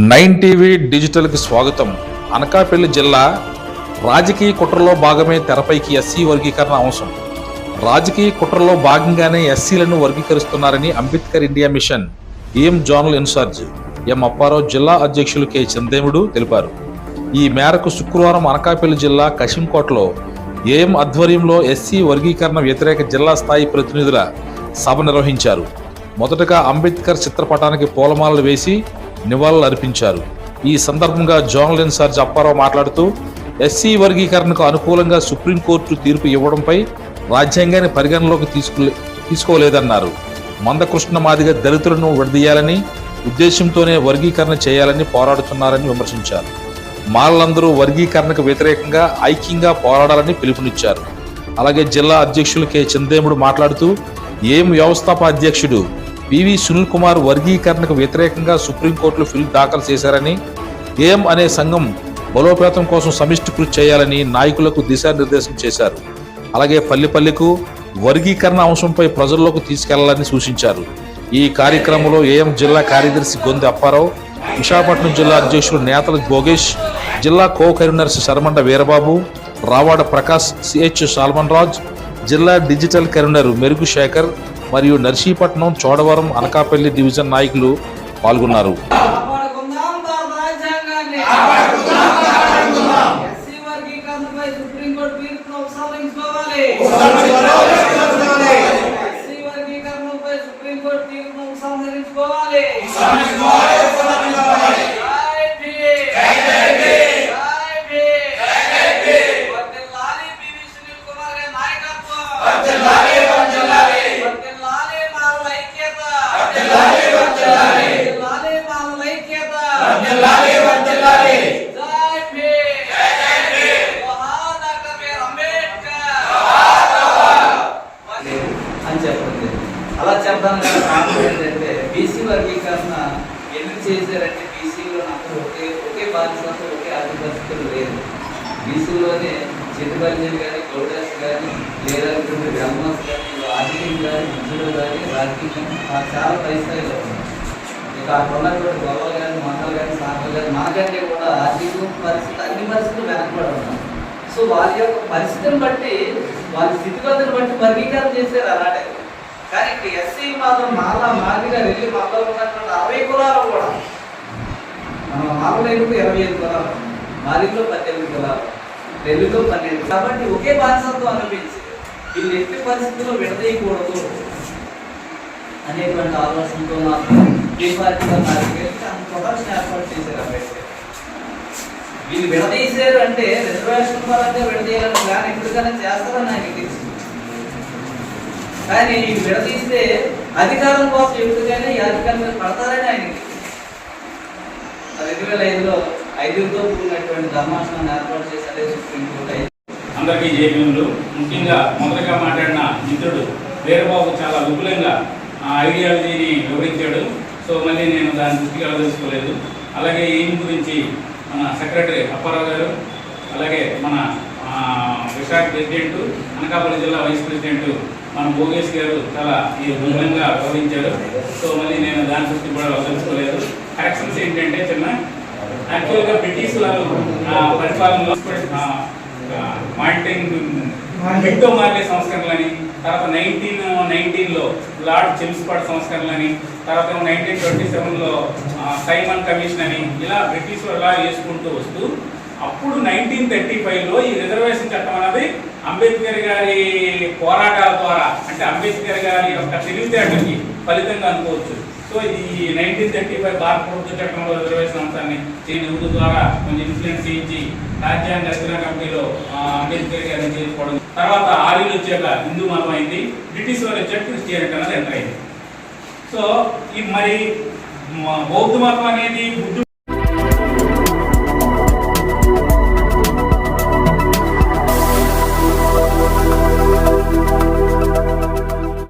Nine TV డిజిటల్కి స్వాగతం. అనకాపల్లి జిల్లా రాజకీయ కుట్రలో భాగమే తెరపైకి ఎస్సీ వర్గీకరణ అంశం. రాజకీయ కుట్రలో భాగంగానే ఎస్సీలను వర్గీకరిస్తున్నారని Ambedkar India Mission AM zonal in charge M Apparao జిల్లా అధ్యక్షులు కె చందేముడు తెలిపారు. ఈ మేరకు శుక్రవారం అనకాపల్లి జిల్లా కశింకోటలో ఏఎం ఆధ్వర్యంలో ఎస్సీ వర్గీకరణ వ్యతిరేక జిల్లా స్థాయి ప్రతినిధుల సభ నిర్వహించారు. మొదటగా అంబేద్కర్ చిత్రపటానికి పూలమాలలు వేసి నివాళులు అర్పించారు ఈ సందర్భంగా జోనల్ సార్ అప్పారావు మాట్లాడుతూ ఎస్సీ వర్గీకరణకు అనుకూలంగా సుప్రీంకోర్టు తీర్పు ఇవ్వడంపై రాజ్యాంగాన్ని పరిగణలోకి తీసుకు తీసుకోలేదన్నారు. మందకృష్ణ మాదిగ దళితులను విడదీయాలని ఉద్దేశంతోనే వర్గీకరణ చేయాలని పోరాడుతున్నారని విమర్శించారు. మాలందరూ వర్గీకరణకు వ్యతిరేకంగా ఐక్యంగా పోరాడాలని పిలుపునిచ్చారు. అలాగే జిల్లా అధ్యక్షులు కె. చందేముడు మాట్లాడుతూ ఏం వ్యవస్థాప అధ్యక్షుడు పివి సునీల్ కుమార్ వర్గీకరణకు వ్యతిరేకంగా సుప్రీంకోర్టులో ఫిల్ దాఖలు చేశారని ఏం అనే సంఘం బలోపేతం కోసం సమిష్టి కృషి చేయాలని నాయకులకు దిశానిర్దేశం చేశారు. అలాగే పల్లెపల్లికు వర్గీకరణ అంశంపై ప్రజల్లోకి తీసుకెళ్ళాలని సూచించారు. ఈ కార్యక్రమంలో ఏఎం జిల్లా కార్యదర్శి గొంతె అప్పారావు విశాఖపట్నం జిల్లా అధ్యక్షుడు నేతల భోగేష్ జిల్లా కో కరీంనర్స్ శర్మండ వీరబాబు రావాడ ప్రకాష్ సిహెచ్ సాల్మన్ రాజ్ జిల్లా డిజిటల్ కరీంనర్ మెరుగు శేఖర్ మరియు నర్సీపట్నం చోడవరం అనకాపల్లి డివిజన్ నాయకులు పాల్గొన్నారు. తీర్పును ఉపసంహరించుకోవాలి. అలా కారణం ఏంటంటే బీసీ వర్గీకరణ ఎందుకు చేశారంటే బీసీలో నాకు ఒకే ఒకే బాధ్యత ఒకే ఆధిపత్యం లేదు. బీసీలోనే చిన్నబల్లి కానీ గౌడాస్ కానీ లేదా బ్రహ్మస్ కానీ ఆర్థికం కానీ విద్యలో కానీ రాజకీయం చాలా పై స్థాయిలో ఉన్నాయి ఇక అక్కడ ఉన్నటువంటి గొప్పలు కానీ మండలు కానీ సాగులు కానీ మనకంటే కూడా ఆర్థిక పరిస్థితి అన్ని పరిస్థితులు వెనకబడి ఉన్నాయి. సో వాళ్ళ యొక్క పరిస్థితిని బట్టి వారి స్థితిగతులను బట్టి వర్గీకరణ చేశారు అలాంటి కానీ ఇక్కడ ఎస్సీ మాత్రం మాల మాదిగా వెళ్ళి మాలో ఉన్నటువంటి అరవై కులాలు కూడా. మన మాలైపు ఇరవై ఐదు కులాలు మాదిలో పద్దెనిమిది కులాలు తెలుగులో పన్నెండు. కాబట్టి ఒకే బాధ్యతతో అనిపించి వీళ్ళు ఎట్టి పరిస్థితుల్లో విడదీయకూడదు అనేటువంటి ఆలోచనతో మాత్రం ఏ పార్టీగా నాలుగేళ్ళకి అంత ప్రొడక్షన్ ఏర్పాటు చేశారు అంబేద్కర్. వీళ్ళు విడదీశారు అంటే రిజర్వేషన్ పరంగా విడదీయాలని ప్లాన్ ఎప్పటికైనా చేస్తారని నాకు తెలుసు కానీ వీళ్ళు విడదీస్తే అధికారం కోసం ఎప్పటికైనా ఈ అధికారం మీద పడతారని ఆయనకి రెండు వేల ఐదులో ఐదుగురితో కూడినటువంటి ధర్మాసనాన్ని ఏర్పాటు చేశారే సుప్రీంకోర్టు అందరికీ జయభీములు ముఖ్యంగా మొదటగా మాట్లాడిన మిత్రుడు వీరబాబు చాలా విపులంగా ఆ ఐడియాలజీని వివరించాడు. సో మళ్ళీ నేను దాని దృష్టికి తెలుసుకోలేదు అలాగే ఈయన గురించి మన సెక్రటరీ అప్పారావు గారు అలాగే మన విశాఖ ప్రెసిడెంట్ అనకాపల్లి జిల్లా వైస్ ప్రెసిడెంట్ మన భోగేష్ గారు చాలా ఈ విపులంగా వివరించారు సో మళ్ళీ నేను దాని దృష్టి కూడా తెలుసుకోలేదు. కరెక్షన్స్ ఏంటంటే చిన్న యాక్చువల్గా బ్రిటిష్ వాళ్ళు ఆ, పరిపాలనలో ఆ, మాంటైన్ విక్టో మార్లే సంస్కరణలని తర్వాత నైన్టీన్ నైన్టీన్లో లార్డ్ చెమ్స్పాట్ సంస్కరణలని తర్వాత నైన్టీన్ ట్వంటీ సెవెన్లో సైమన్ కమిషన్ అని ఇలా బ్రిటిష్ లా వేసుకుంటూ వస్తూ అప్పుడు నైన్టీన్ థర్టీ ఫైవ్లో ఈ రిజర్వేషన్ చట్టం అనేది అంబేద్కర్ గారి పోరాటాల ద్వారా అంటే అంబేద్కర్ గారి యొక్క తెలివితేటలకి ఫలితంగా అనుకోవచ్చు. సో ఈ నైన్టీన్ థర్టీ ఫైవ్ భారత ప్రభుత్వ చట్టంలో రిజర్వేషన్ అంశాన్ని దీని ఊరు ద్వారా కొంచెం ఇన్ఫ్లుయెన్స్ చేయించి రాజ్యాంగ రచన కమిటీలో అంబేద్కర్ గారిని చేసుకోవడం తర్వాత ఆర్యులు వచ్చాక హిందూ మతం అయింది బ్రిటిష్ వారు వచ్చాక క్రిస్టియానిటీ అనేది ఎంటర్ అయింది. సో ఈ మరి బౌద్ధ మతం అనేది బుద్ధుడు